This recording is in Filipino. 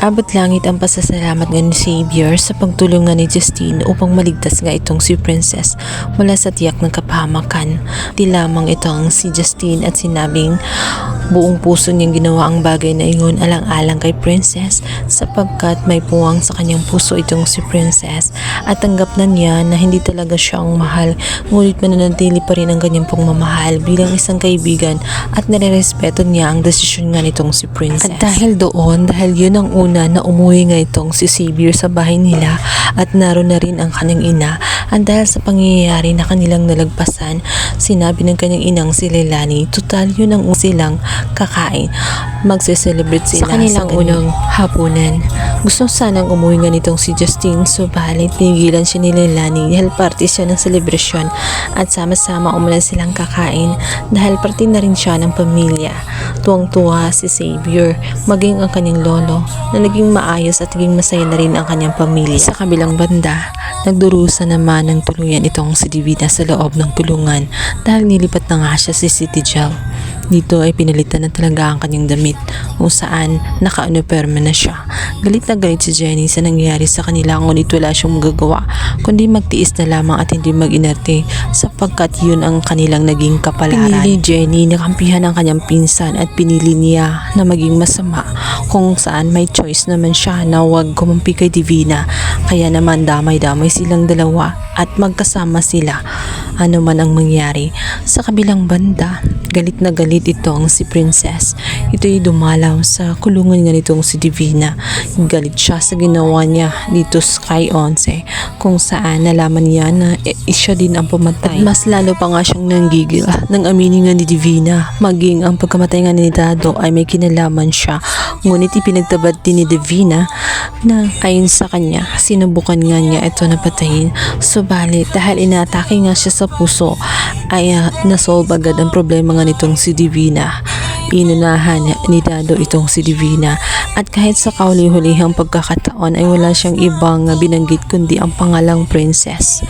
Abot langit ang pasasalamat nga ni Xavier sa pagtulungan ni Justine upang maligtas nga itong si Princess mula sa tiyak ng kapahamakan. Di lamang itong si Justine at sinabing buong puso niyang ginawa ang bagay na iyon alang-alang kay Princess sapagkat may puwang sa kanyang puso itong si Princess at tanggap na niya na hindi talaga siya ang mahal ngunit mananatili pa rin ang kanyang pagmamahal bilang isang kaibigan at nare-respeto niya ang desisyon nga nitong si Princess. At dahil doon, dahil yun ang una na umuwi nga itong si Xavier sa bahay nila at naroon na rin ang kanyang ina at dahil sa pangyayari na kanilang nalagpasan, sinabi ng kanyang inang si Leilani, total yun ang silang kakain. Magse-celebrate sila Sa kanilang unang hapunan. Gusto sanang umuwi nga nitong si Justine subalit pinigilan siya ni Leilani dahil parte siya ng selebrasyon at sama-sama umulan silang kakain dahil parte na rin siya ng pamilya. Tuwang-tuwa si Xavier, maging ang kanyang lolo na naging maayos at naging masaya na rin ang kanyang pamilya. Sa kabilang banda, nagdurusa naman ng tuluyan itong si Divina sa loob ng kulungan dahil nilipat na nga siya sa City Jail. Dito ay pinalitan na talaga ang kanyang damit kung saan naka-uniforme na siya. Galit na galit si Jenny sa nangyayari sa kanila ngunit wala siyang magagawa kundi magtiis na lamang at hindi mag-inerte sapagkat yun ang kanilang naging kapalaran. Pinili ni Jenny na kampihan ang kanyang pinsan at pinili niya na maging masama kung saan may choice naman siya na huwag kumampi kay Divina. Kaya naman damay-damay silang dalawa at magkasama sila ano man ang mangyari. Sa kabilang banda, galit na galit itong si Princess. Ito'y dumalaw sa kulungan nga nitong si Divina. Galit siya sa ginawa niya dito sa kay Onse kung saan nalaman niya na eh, siya din ang pumatay. At mas lalo pa nga siyang nanggigil nang aminin nga ni Divina. Maging ang pagkamatay nga ni Dado ay may kinalaman siya. Ngunit ipinagtabad din ni Divina na ayon sa kanya, sinubukan nga niya ito na patayin. Subalit dahil inaatake nga siya sa puso, ay ah, nasolve agad ang problema nga nitong si Divina. Inunahan ni Dado itong si Divina at kahit sa kauli-hulihang pagkakataon ay wala siyang ibang binanggit kundi ang pangalang princess.